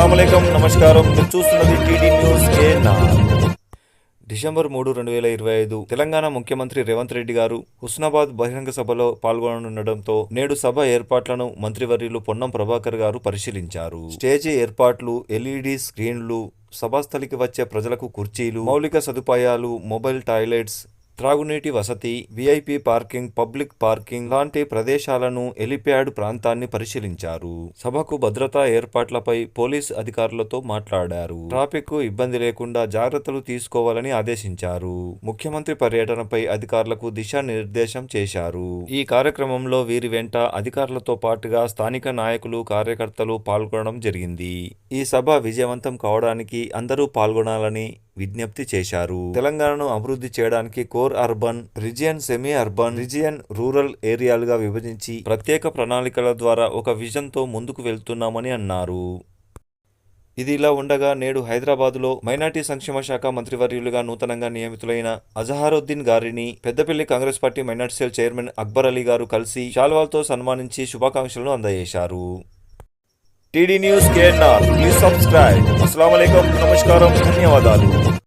అస్సలం నమస్కారం. మీరు చూస్తున్నది టీడీ న్యూస్ కేఎన్ఆర్ డిసెంబర్ మూడు రెండు వేల ఇరవై ఐదు. తెలంగాణ ముఖ్యమంత్రి రేవంత్ రెడ్డి గారు హుస్నాబాద్ బహిరంగ సభలో పాల్గొననుండటంతో నేడు సభ ఏర్పాట్లను మంత్రివర్యులు పొన్నం ప్రభాకర్ గారు పరిశీలించారు. స్టేజీ ఏర్పాట్లు ఎల్ఈడి స్క్రీన్లు సభాస్థలికి వచ్చే ప్రజలకు కుర్చీలు మౌలిక సదుపాయాలు మొబైల్ టాయిలెట్స్ త్రాగునీటి వసతి విఐపి పార్కింగ్ పబ్లిక్ పార్కింగ్ లాంటి ప్రదేశాలను ఎలిప్యాడ్ ప్రాంతాన్ని పరిశీలించారు. సభకు భద్రతా ఏర్పాట్లపై పోలీస్ అధికారులతో మాట్లాడారు. ట్రాఫిక్కు ఇబ్బంది లేకుండా జాగ్రత్తలు తీసుకోవాలని ఆదేశించారు. ముఖ్యమంత్రి పర్యటనపై అధికారులకు దిశానిర్దేశం చేశారు. ఈ కార్యక్రమంలో వీరి వెంట అధికారులతో పాటుగా స్థానిక నాయకులు కార్యకర్తలు పాల్గొనడం జరిగింది. ఈ సభ విజయవంతం కావడానికి అందరూ పాల్గొనాలని విజ్ఞప్తి చేశారు. తెలంగాణను అభివృద్ధి చేయడానికి core urban region semi urban region rural ఏరియాలుగా విభజించి ప్రత్యేక ప్రణాళికల ద్వారా ఒక విజన్తో ముందుకు వెళ్తున్నామని అన్నారు. ఇది ఇలా ఉండగా నేడు హైదరాబాదులో మైనార్టీ సంక్షేమ శాఖ మంత్రివర్యులుగా నూతనంగా నియమితులైన అజహారుద్దీన్ గారిని Peddapalli Congress party minority cell chairman Akbar Ali గారు కలిసి శాల్వాల్తో సన్మానించి శుభాకాంక్షలను అందజేశారు. T D news K N R please subscribe అస్సలం నమస్కారం ధన్యవాదాలు